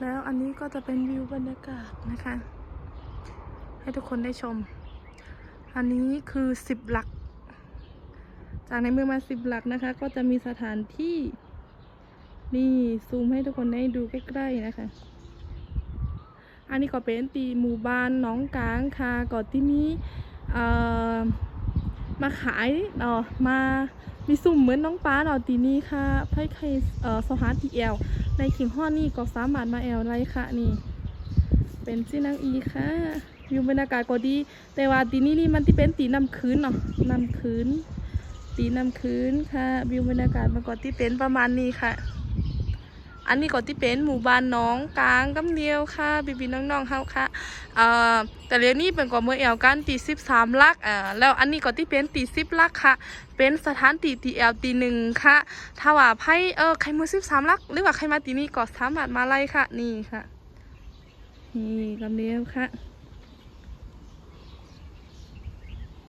แล้วอันนี้ก็จะเป็นวิวบรรยากาศนะคะ ให้ทุกคนได้ชม อันนี้คือสิบหลัก จากในเมืองมาสิบหลักนะคะ ก็จะมีสถานที่นี่ซูมให้ทุกคนได้ดูใกล้ๆนะคะ อันนี้ก็เป็นตีหมู่บ้านน้องกลางค่ะก่อนที่นี่มาขายเนาะมามีสุ่มเหมือนน้องป้าเนาะตีนี้ค่ะไพ่ใครเอ่อสหาทีแอล ในขิงห้อนี่ก็สามารถมาแอลไรค่ะนี่ เป็นซีนางอีค่ะวิวบรรยากาศก็ดี แต่ว่าตีนี้นี่มันที่เป็นตีน้ำคืนเนาะน้ำคืนตีน้ำคืนค่ะ วิวบรรยากาศมันก็ที่เป็นประมาณนี้ค่ะ อันนี้ก็ที่เป็นหมู่บ้านน้องกลางกำเดียวค่ะบีบีน้องๆเฮาค่ะเอ่อแต่เรียนนี้เป็นก็เมื่อแอลกันตีสิบสามลักอ่าแล้วอันนี้ก็ที่เป็นตีสิบลักค่ะ เป็นสถานตีตีแอลตีหนึ่งค่ะ ถ้าว่าไพ่เออใครมือสิบสามลัก หรือว่าใครมาตีนี้ก็สามารถมาไล่ค่ะ นี่ค่ะ นี่กำเดียวค่ะ